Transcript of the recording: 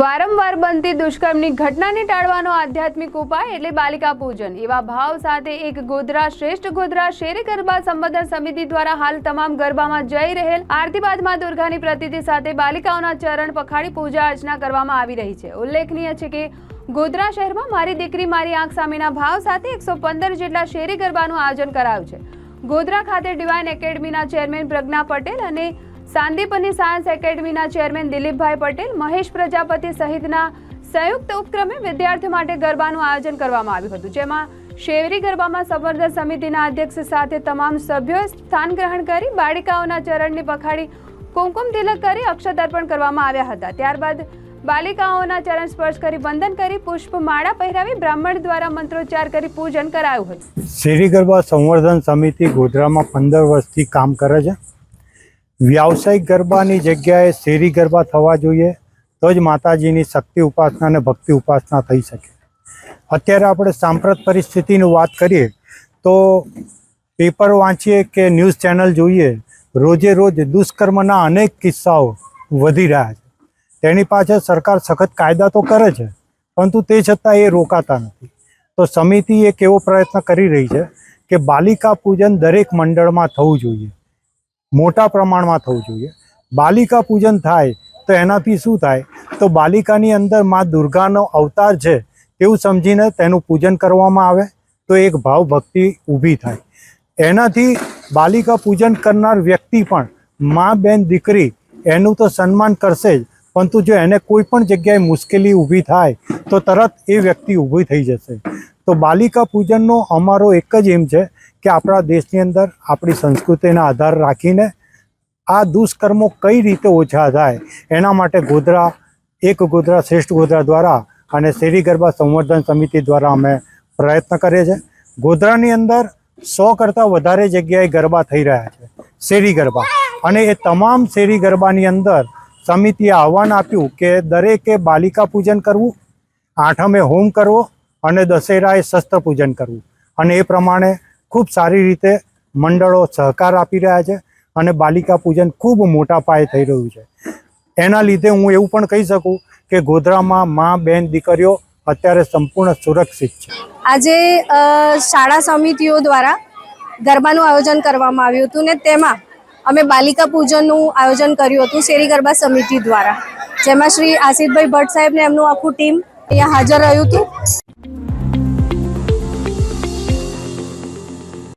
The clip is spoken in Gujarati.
વારંવાર બનતી દુષ્કર્મની ઘટનાને ટાળવાનો આધ્યાત્મિક ઉપાય એટલે બાલિકા પૂજન. એવા ભાવ સાથે એક ગોધરા શ્રેષ્ઠ ગોધરા શેરી ગરબા સંબોધન સમિતિ દ્વારા હાલ તમામ ગરબામાં જઈ રહેલ આરતીબાદમાં દુર્ગાની પ્રતિતિ સાથે બાલિકાઓના ચરણ પખાડી પૂજા અર્ચના કરવામાં આવી રહી છે. ઉલ્લેખનીય છે કે ગોધરા શહેરમાં મારી દીકરી મારી આંખ સામેના ભાવ સાથે એકસો પંદર જેટલા શેરી ગરબાનું આયોજન કરાયું છે. ગોધરા ખાતે ડિવાઇન એકેડમીના ચેરમેન પ્રજ્ઞા પટેલ અને સાંદીપની સાયન્સ એકેડમીના ચેરમેન દિલીપભાઈ પટેલ મહેશ પ્રજાપતિ સહિતના સંયુક્ત ઉપક્રમે વિદ્યાર્થીઓ માટે ગરબાનું આયોજન કરવામાં આવ્યું હતું. જેમાં શેરી ગરબામાં સંવર્ધન સમિતિના અધ્યક્ષ સાથે તમામ સભ્યોએ સ્થાન ગ્રહણ કરી બાળિકાઓના ચરણની પખાડી કુમકુમ તિલક કરી અક્ષત અર્પણ કરવામાં આવ્યા હતા. ત્યારબાદ બાલિકાઓના ચરણ સ્પર્શ કરી વંદન કરી પુષ્પ માળા પહેરાવી બ્રાહ્મણ દ્વારા મંત્રોચ્ચાર કરી પૂજન કરાયું હતું. શેરી ગરબા સંવર્ધન સમિતિ ગોધરામાં પંદર વર્ષથી કામ કરે છે. વ્યાવસાયિક ગરબાની જગ્યાએ શેરી ગરબા થવા જોઈએ તો જ માતાજીની શક્તિ ઉપાસના અને ભક્તિ ઉપાસના થઈ શકે. અત્યારે આપણે સાંપ્રત પરિસ્થિતિની વાત કરીએ તો પેપર વાંચીએ કે ન્યૂઝ ચેનલ જોઈએ, રોજે રોજ દુષ્કર્મના અનેક કિસ્સાઓ વધી રહ્યા છે. તેની પાછળ સરકાર સખત કાયદા તો કરે છે, પરંતુ તે છતાં એ રોકાતા નથી. તો સમિતિ એક એવો પ્રયત્ન કરી રહી છે કે બાલિકા પૂજન દરેક મંડળમાં થવું જોઈએ. મોટા પ્રમાણમાં થવું જોઈએ. બાલિકા પૂજન થાય તો એનાથી શું થાય? તો બાલિકાની અંદર મા દુર્ગાનો અવતાર છે તેવું સમજીને તેનું પૂજન કરવામાં આવે તો એક ભાવ ભક્તિ ઊભી થાય. એનાથી બાલિકા પૂજન કરનાર વ્યક્તિ પણ મા બેન દીકરી એનું તો સન્માન કરશે જ, પરંતુ જો એને કોઈ પણ જગ્યાએ મુશ્કેલી ઊભી થાય તો તરત એ વ્યક્તિ ઊભી થઈ જશે. તો બાલિકા પૂજનનો અમારો એક જ એમ છે કે આપણા દેશની અંદર આપણી સંસ્કૃતિના આધાર રાખીને આ દુષ્કર્મો કઈ રીતે ઓછા થાય, એના માટે ગોધરા, એક ગોધરા, શ્રેષ્ઠ ગોધરા દ્વારા અને શેરી ગરબા સંવર્ધન સમિતિ દ્વારા અમે પ્રયત્ન કરીએ છીએ. ગોધરાની અંદર સો કરતાં વધારે જગ્યાએ ગરબા થઈ રહ્યા છે, શેરી ગરબા. અને એ તમામ શેરી ગરબાની અંદર સમિતિએ આહવાન આપ્યું કે દરેકે બાલિકા પૂજન કરવું, આઠમે હોમ કરવો અને દશેરાએ શસ્ત્ર પૂજન કરવું. અને એ પ્રમાણે ખૂબ સારી રીતે મંડળો સહકાર આપી રહ્યા છે અને બાલિકા પૂજન ખૂબ મોટા પાયે થઈ રહ્યું છે. એના લીધે હું એવું પણ કહી શકું કે ગોધરામાં મા, બેન, દીકરીઓ અત્યારે સંપૂર્ણ સુરક્ષિત છે. આજે શાળા સમિતિઓ દ્વારા ગરબાનું આયોજન કરવામાં આવ્યું હતું ને તેમાં અમે બાલિકા પૂજનનું આયોજન કર્યું હતું શેરી ગરબા સમિતિ દ્વારા. જેમાં શ્રી આસિફભાઈ ભટ્ટ સાહેબ ને એમનું આખું ટીમ અહીંયા હાજર રહ્યું હતું.